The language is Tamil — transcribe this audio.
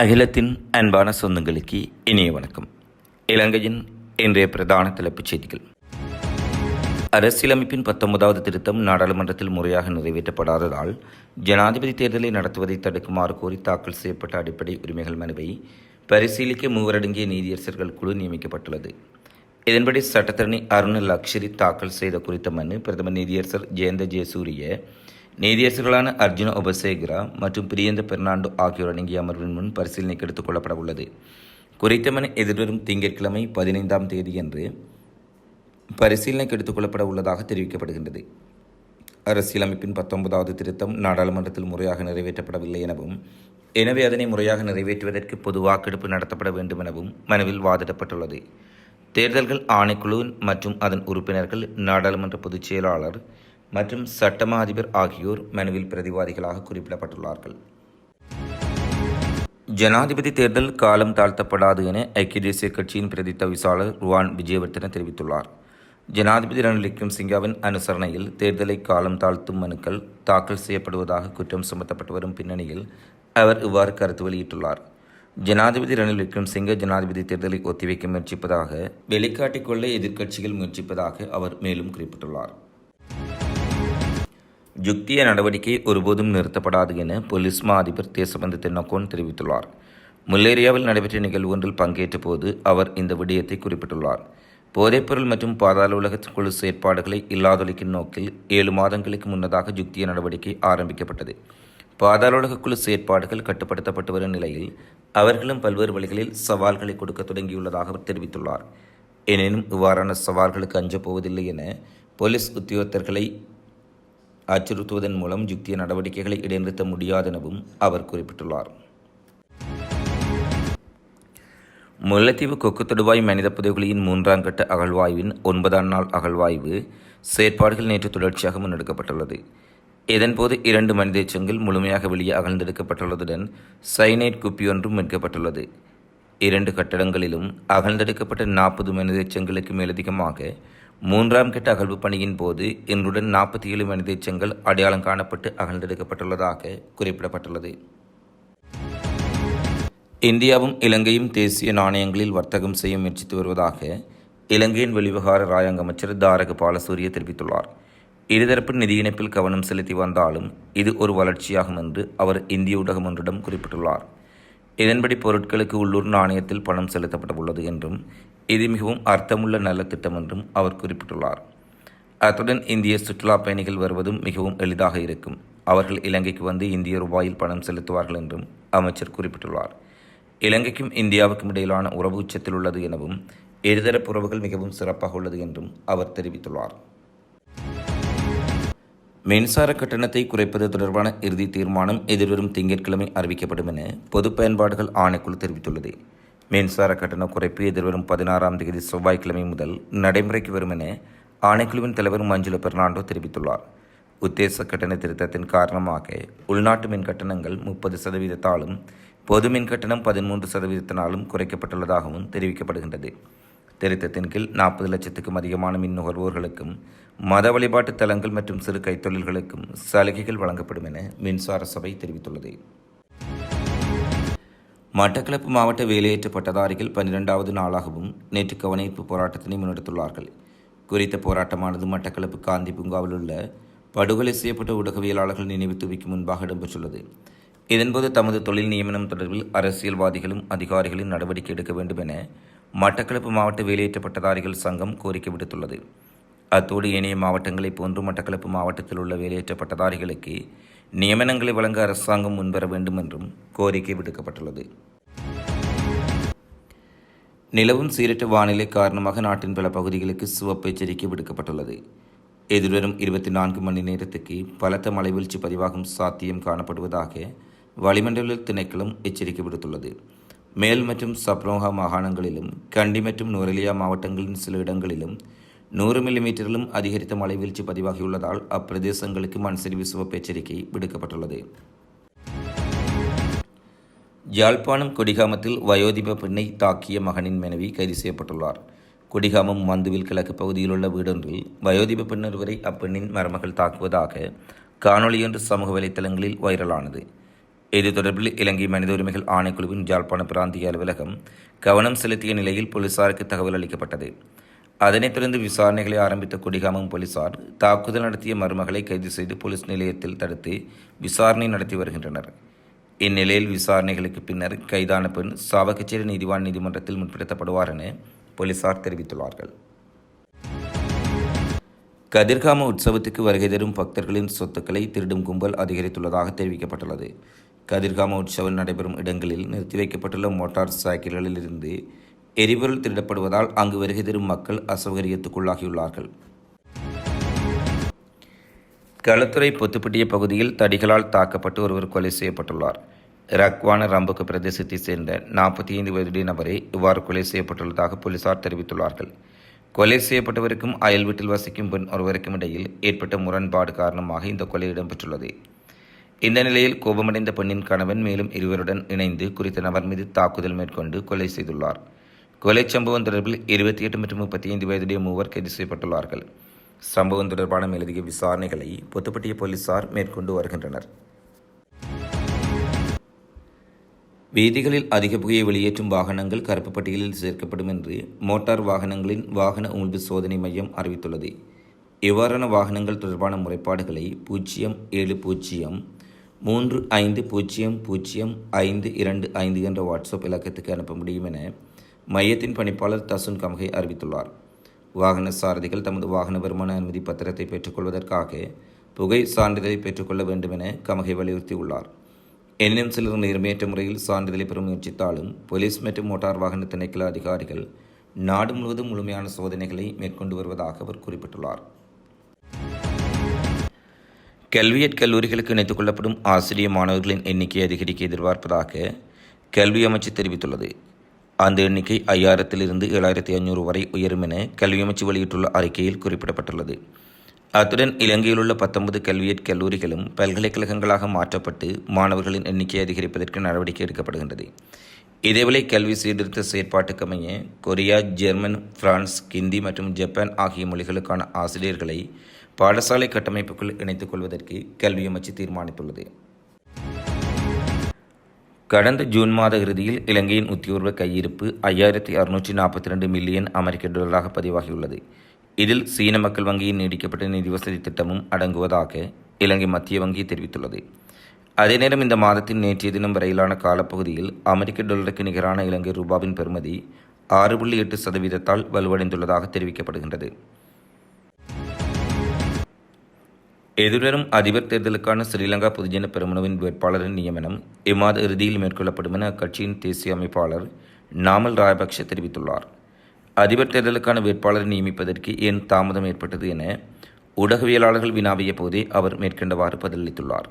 அகிலத்தின் அன்பான சொந்தங்களுக்கு இனிய வணக்கம். இலங்கையின் இன்றைய பிரதான தலைப்புச் செய்திகள். அரசியலமைப்பின் பத்தொன்பதாவது திருத்தம் நாடாளுமன்றத்தில் முறையாக நிறைவேற்றப்படாததால் ஜனாதிபதி தேர்தலை நடத்துவதை தடுக்குமாறு கோரி தாக்கல் செய்யப்பட்ட அடிப்படை உரிமைகள் மனுவை பரிசீலிக்க மூவரடங்கிய நீதியரசர்கள் குழு நியமிக்கப்பட்டுள்ளது. இதன்படி சட்டத்தரணி அருண் லக்ஷரி தாக்கல் செய்த குறித்த மனு பிரதமர் நீதியரசர் ஜெயந்த ஜெயசூரிய நீதியரசர்களான அர்ஜுன உபசேகரா மற்றும் பிரியந்த பெர்னாண்டோ ஆகியோர் அடங்கிய அமர்வின் முன் பரிசீலனைக்கு எடுத்துக் கொள்ளப்பட உள்ளது குறித்த மனு எதிர்வரும் திங்கட்கிழமை பதினைந்தாம் தேதியன்று பரிசீலனைக்கு எடுத்துக் கொள்ளப்பட உள்ளதாக தெரிவிக்கப்படுகின்றது. அரசியலமைப்பின் பத்தொன்பதாவது திருத்தம் நாடாளுமன்றத்தில் முறையாக நிறைவேற்றப்படவில்லை எனவும் எனவே அதனை முறையாக நிறைவேற்றுவதற்கு பொது வாக்கெடுப்பு நடத்தப்பட வேண்டும் எனவும் மனுவில் வாதிடப்பட்டுள்ளது. தேர்தல்கள் ஆணைக்குழு மற்றும் அதன் உறுப்பினர்கள் நாடாளுமன்ற பொதுச் செயலாளர் மற்றும் சட்டமா அதிபர் ஆகியோர் மனுவில் பிரதிவாதிகளாக குறிப்பிடப்பட்டுள்ளார்கள். ஜனாதிபதி தேர்தல் காலம் தாழ்த்தப்படாது என ஐக்கிய தேசிய கட்சியின் பிரதி தவிசாளர் ருவான் விஜயவர்தன தெரிவித்துள்ளார். ஜனாதிபதி ரணிலிக்கும் சிங்காவின் அனுசரணையில் தேர்தலை காலம் தாழ்த்தும் மனுக்கள் தாக்கல் செய்யப்படுவதாக குற்றம் சுமத்தப்பட்டு வரும் பின்னணியில் அவர் இவ்வாறு கருத்து வெளியிட்டுள்ளார். ஜனாதிபதி ரணில் விக்ரம்சிங்க ஜனாதிபதி தேர்தலை ஒத்திவைக்க முயற்சிப்பதாக வெளிக்காட்டிக்கொள்ள எதிர்க்கட்சிகள் முயற்சிப்பதாக அவர் மேலும் குறிப்பிட்டுள்ளார். யுக்திய நடவடிக்கை ஒருபோதும் நிறுத்தப்படாது என போலீஸ் மா அதிபர் தேசபந்து தென்னக்கோன் தெரிவித்துள்ளார். முல்லேரியாவில் நடைபெற்ற நிகழ்வு ஒன்றில் பங்கேற்ற போது அவர் இந்த விடயத்தை குறிப்பிட்டுள்ளார். போதைப்பொருள் மற்றும் பாதாள உலக குழு செயற்பாடுகளை இல்லாதொழிக்கும் நோக்கில் ஏழு மாதங்களுக்கு முன்னதாக யுக்திய நடவடிக்கை ஆரம்பிக்கப்பட்டது. பாதாள உலக குழு செயற்பாடுகள் கட்டுப்படுத்தப்பட்டு வரும் நிலையில் அவர்களும் பல்வேறு வழிகளில் சவால்களை கொடுக்க தொடங்கியுள்ளதாக அவர் தெரிவித்துள்ளார். எனினும் இவ்வாறான சவால்களுக்கு அஞ்சப்போவதில்லை என போலீஸ் உத்தியோகத்தர்களை அச்சுறுத்துவதன் மூலம் யுக்திய நடவடிக்கைகளை இடைநிறுத்த முடியாதெனவும் அவர் குறிப்பிட்டுள்ளார். முல்லைத்தீவு கொக்கு தொடுவாய் மனித புதைகுழியின் மூன்றாம் கட்ட அகழ்வாய்வின் ஒன்பதாம் நாள் அகழ்வாய்வு செயற்பாடுகள் நேற்று தொடர்ச்சியாக முன்னெடுக்கப்பட்டுள்ளது. இதன்போது இரண்டு மனித எச்சங்கள் முழுமையாக வெளியே அகழ்ந்தெடுக்கப்பட்டுள்ளதுடன் சைனைட் குப்பியொன்றும் மீட்கப்பட்டுள்ளது. இரண்டு கட்டடங்களிலும் அகழ்ந்தெடுக்கப்பட்ட நாற்பது மனித எச்சங்களுக்கு மேலதிகமாக மூன்றாம் கட்ட அகழ்வு பணியின் போது இன்றுடன் நாற்பத்தி ஏழு மனித எச்சங்கள் அடையாளம் காணப்பட்டு அகழ்ந்தெடுக்கப்பட்டுள்ளதாக குறிப்பிடப்பட்டுள்ளது. இந்தியாவும் இலங்கையும் தேசிய நாணயங்களில் வர்த்தகம் செய்ய முயற்சித்து வருவதாக இலங்கையின் வெளிவிவகார ராயங்க அமைச்சர் தாரக பாலசூரிய தெரிவித்துள்ளார். இருதரப்பு நிதி இணைப்பில் கவனம் செலுத்தி வந்தாலும் இது ஒரு வளர்ச்சியாகும் என்று அவர் இந்திய ஊடகம் ஒன்றிடம் குறிப்பிட்டுள்ளார். இதன்படி பொருட்களுக்கு உள்ளூர் நாணயத்தில் பணம் செலுத்தப்பட என்றும் இது மிகவும் அர்த்தமுள்ள நல்ல திட்டம் என்றும் அவர் குறிப்பிட்டுள்ளார். அத்துடன் இந்திய சுற்றுலா பயணிகள் வருவதும் மிகவும் எளிதாக இருக்கும். அவர்கள் இலங்கைக்கு வந்து இந்திய ரூபாயில் பணம் செலுத்துவார்கள் என்றும் அமைச்சர் குறிப்பிட்டுள்ளார். இலங்கைக்கும் இந்தியாவுக்கும் இடையிலான உறவு உச்சத்தில் உள்ளது எனவும் இருதரப்பு உறவுகள் மிகவும் சிறப்பாக உள்ளது என்றும் அவர் தெரிவித்துள்ளார். மின்சார கட்டணத்தை குறைப்பது தொடர்பான இறுதி தீர்மானம் எதிர்வரும் திங்கட்கிழமை அறிவிக்கப்படும் என பொது பயன்பாடுகள் ஆணைக்குழு தெரிவித்துள்ளது. மின்சார கட்டண குறைப்பு எதிர்வரும் பதினாறாம் தேதி செவ்வாய்க்கிழமை முதல் நடைமுறைக்கு வரும் என ஆணைக்குழுவின் தலைவர் மஞ்சுள பெர்னாண்டோ தெரிவித்துள்ளார். உத்தேச கட்டண திருத்தத்தின் காரணமாக உள்நாட்டு மின் கட்டணங்கள் முப்பது சதவீதத்தாலும் பொது மின் கட்டணம் பதிமூன்று சதவீதத்தினாலும் குறைக்கப்பட்டுள்ளதாகவும் தெரிவிக்கப்படுகின்றது. திருத்தத்தின் கீழ் நாற்பது லட்சத்துக்கும் அதிகமான மின் நுகர்வோர்களுக்கும் மத வழிபாட்டு தலங்கள் மற்றும் சிறு கைத்தொழில்களுக்கும் சலுகைகள் வழங்கப்படும் என மின்சார சபை தெரிவித்துள்ளது. மட்டக்களப்பு மாவட்ட வேலையேற்ற பட்டதாரிகள் பன்னிரெண்டாவது நாளாகவும் நேற்று கவனிப்பு போராட்டத்தினை முன்னெடுத்துள்ளார்கள். குறித்த போராட்டமானது மட்டக்களப்பு காந்தி பூங்காவில் உள்ள படுகொலை செய்யப்பட்ட ஊடகவியலாளர்கள் நினைவு தூவிக்கு முன்பாக இடம்பெற்றுள்ளது. இதன்போது தமது தொழில் நியமனம் தொடர்பில் அரசியல்வாதிகளும் அதிகாரிகளும் நடவடிக்கை எடுக்க வேண்டும் என மட்டக்களப்பு மாவட்ட வேலையேற்ற பட்டதாரிகள் சங்கம் கோரிக்கை விடுத்துள்ளது. அத்தோடு ஏனைய மாவட்டங்களைப் போன்று மட்டக்களப்பு மாவட்டத்தில் உள்ள வேலையேற்ற பட்டதாரிகளுக்கு நியமனங்களை வழங்க அரசாங்கம் முன்வர வேண்டும் என்றும் கோரிக்கை விடுக்கப்பட்டுள்ளது. நிலவும் சீரற்ற வானிலை காரணமாக நாட்டின் பல பகுதிகளுக்கு சிவப்பு எச்சரிக்கை விடுக்கப்பட்டுள்ளது. எதிர்வரும் இருபத்தி நான்கு மணி நேரத்துக்கு பலத்த மலைவீழ்ச்சி பதிவாகும் சாத்தியம் காணப்படுவதாக வளிமண்டல திணைக்களம் எச்சரிக்கை விடுத்துள்ளது. மேல் மற்றும் சப்ரோஹா மாகாணங்களிலும் கண்டி மற்றும் நுரலியா மாவட்டங்களின் சில இடங்களிலும் நூறு மில்லிமீட்டரிலும் அதிகரித்த மழை வீழ்ச்சி பதிவாகியுள்ளதால் அப்பிரதேசங்களுக்கு மண் சரிவு சிவப்பு எச்சரிக்கை விடுக்கப்பட்டுள்ளது. யாழ்ப்பாணம் கொடிகாமத்தில் வயோதிப பெண்ணை தாக்கிய மகனின் மனைவி கைது செய்யப்பட்டுள்ளார். கொடிகாமம் மந்துவில் கிழக்கு பகுதியில் உள்ள வீடொன்றில் வயோதிப பெண் ஒருவரை அப்பெண்ணின் மருமகள் தாக்குவதாக காணொலியொன்று சமூக வலைத்தளங்களில் வைரலானது. இது தொடர்பில் இலங்கை மனித உரிமைகள் ஆணைக்குழுவின் ஜாழ்ப்பாண பிராந்திய அலுவலகம் கவனம் செலுத்திய நிலையில் போலீசாருக்கு தகவல் அளிக்கப்பட்டது. அதனைத் தொடர்ந்து விசாரணைகளை ஆரம்பித்த கொடிகாமம் போலீசார் தாக்குதல் நடத்திய மருமகளை கைது செய்து போலீஸ் நிலையத்தில் தடுத்து விசாரணை நடத்தி வருகின்றனர். இந்நிலையில் விசாரணைகளுக்கு பின்னர் கைதான பெண் சாவகச்சேரி நீதிவான் நீதிமன்றத்தில் முற்படுத்தப்படுவார் என போலீசார் தெரிவித்துள்ளார்கள். கதிர்காம உற்சவத்துக்கு வருகை தரும் பக்தர்களின் சொத்துக்களை திருடும் கும்பல் அதிகரித்துள்ளதாக தெரிவிக்கப்பட்டுள்ளது. கதிர்காம உற்சவம் நடைபெறும் இடங்களில் நிறுத்தி வைக்கப்பட்டுள்ள மோட்டார் சைக்கிள்களில் இருந்து எரிபொருள் திருடப்படுவதால் அங்கு வருகை தரும் மக்கள் அசௌகரியத்துக்குள்ளாகியுள்ளார்கள். களத்துறை பொத்துப்பட்டிய பகுதியில் தடிகளால் தாக்கப்பட்டு ஒருவர் கொலை செய்யப்பட்டுள்ளார். ரக்வான ரம்புக்கு பிரதேசத்தைச் சேர்ந்த நாற்பத்தி ஐந்து வயதுடைய நபரே இவ்வாறு கொலை செய்யப்பட்டுள்ளதாக போலீசார் தெரிவித்துள்ளார்கள். கொலை செய்யப்பட்டவருக்கும் அயல் வீட்டில் வசிக்கும் பெண் ஒருவருக்கும் இடையில் ஏற்பட்ட முரண்பாடு காரணமாக இந்த கொலை இடம்பெற்றுள்ளது. இந்த நிலையில் கோபமடைந்த பெண்ணின் கணவன் மேலும் இருவருடன் இணைந்து குறித்த நபர் மீது தாக்குதல் மேற்கொண்டு கொலை செய்துள்ளார். கொலை சம்பவம் தொடர்பில் இருபத்தி எட்டு மற்றும் முப்பத்தி ஐந்து வயதுடைய மூவர் கைது செய்யப்பட்டுள்ளார்கள். சம்பவம் தொடர்பான மேலதிக விசாரணைகளை பொத்துப்பட்டிய போலீசார் மேற்கொண்டு வருகின்றனர். வீதிகளில் அதிக புகையை வெளியேற்றும் வாகனங்கள் கருப்பு பட்டியலில் சேர்க்கப்படும் என்று மோட்டார் வாகனங்களின் வாகன உமிழ்வு சோதனை மையம் அறிவித்துள்ளது. இவ்வாறான வாகனங்கள் தொடர்பான முறைப்பாடுகளை பூஜ்ஜியம் ஏழு பூஜ்ஜியம் மூன்று ஐந்து பூஜ்ஜியம் பூஜ்ஜியம் ஐந்து இரண்டு ஐந்து என்ற வாட்ஸ்அப் இலக்கத்துக்கு அனுப்ப முடியும் என மையத்தின் பணிப்பாளர் தசுன் கம்கை அறிவித்துள்ளார். வாகன சாரதிகள் தமது வாகன வருமான அனுமதி பத்திரத்தை பெற்றுக்கொள்வதற்காக புகை சான்றிதழை பெற்றுக்கொள்ள வேண்டும் என கமகை வலியுறுத்தியுள்ளார். எனினும் சிலர் நேர்மையற்ற முறையில் சான்றிதழை பெற முயற்சித்தாலும் போலீஸ் மற்றும் மோட்டார் வாகன திணைக்கள அதிகாரிகள் நாடு முழுவதும் முழுமையான சோதனைகளை மேற்கொண்டு வருவதாக அவர் குறிப்பிட்டுள்ளார். கல்வியற் கல்லூரிகளுக்கு இணைத்துக் கொள்ளப்படும் ஆசிரிய மாணவர்களின் எண்ணிக்கை அதிகரிக்க எதிர்பார்ப்பதாக கல்வி அமைச்சு தெரிவித்துள்ளது. அந்த எண்ணிக்கை ஐயாயிரத்திலிருந்து ஏழாயிரத்தி ஐநூறு வரை உயரும் என கல்வி அமைச்சு வெளியிட்டுள்ள அறிக்கையில் குறிப்பிடப்பட்டுள்ளது. அத்துடன் இலங்கையில் உள்ள பத்தொன்பது கல்வியற் கல்லூரிகளும் பல்கலைக்கழகங்களாக மாற்றப்பட்டு மாணவர்களின் எண்ணிக்கை அதிகரிப்பதற்கு நடவடிக்கை எடுக்கப்படுகின்றது. இதேவேளை கல்வி சீர்திருத்த செயற்பாட்டுக்கமைய கொரியா ஜெர்மன் பிரான்ஸ் ஹிந்தி மற்றும் ஜப்பான் ஆகிய மொழிகளுக்கான ஆசிரியர்களை பாடசாலை கட்டமைப்புக்குள் இணைத்துக் கொள்வதற்கு கல்வி அமைச்சு தீர்மானித்துள்ளது. கடந்த ஜூன் மாத இறுதியில் இலங்கையின் உத்தியோர்வ கையிருப்பு ஐயாயிரத்தி அறுநூற்றி நாற்பத்தி ரெண்டு மில்லியன் அமெரிக்க டாலராக பதிவாகியுள்ளது. இதில் சீன மக்கள் வங்கியின் நீடிக்கப்பட்ட நிதி வசதி திட்டமும் அடங்குவதாக இலங்கை மத்திய வங்கி தெரிவித்துள்ளது. அதே நேரம் இந்த மாதத்தின் நேற்றைய தினம் வரையிலான காலப்பகுதியில் அமெரிக்க டாலருக்கு நிகரான இலங்கை ரூபாவின் பெறுமதி ஆறு புள்ளி எட்டு சதவீதத்தால் வலுவடைந்துள்ளதாக தெரிவிக்கப்படுகின்றது. எதிர்வரும் அதிபர் தேர்தலுக்கான ஸ்ரீலங்கா பொதுஜன பெருமனவின் வேட்பாளரின் நியமனம் இம்மாத இறுதியில் மேற்கொள்ளப்படும் என அக்கட்சியின் தேசிய அமைப்பாளர் நாமல் ராயபக்ஷ தெரிவித்துள்ளார். அதிபர் தேர்தலுக்கான வேட்பாளரை நியமிப்பதற்கு ஏன் தாமதம் ஏற்பட்டது என ஊடகவியலாளர்கள் வினாவிய போதே அவர் மேற்கண்டவாறு பதிலளித்துள்ளார்.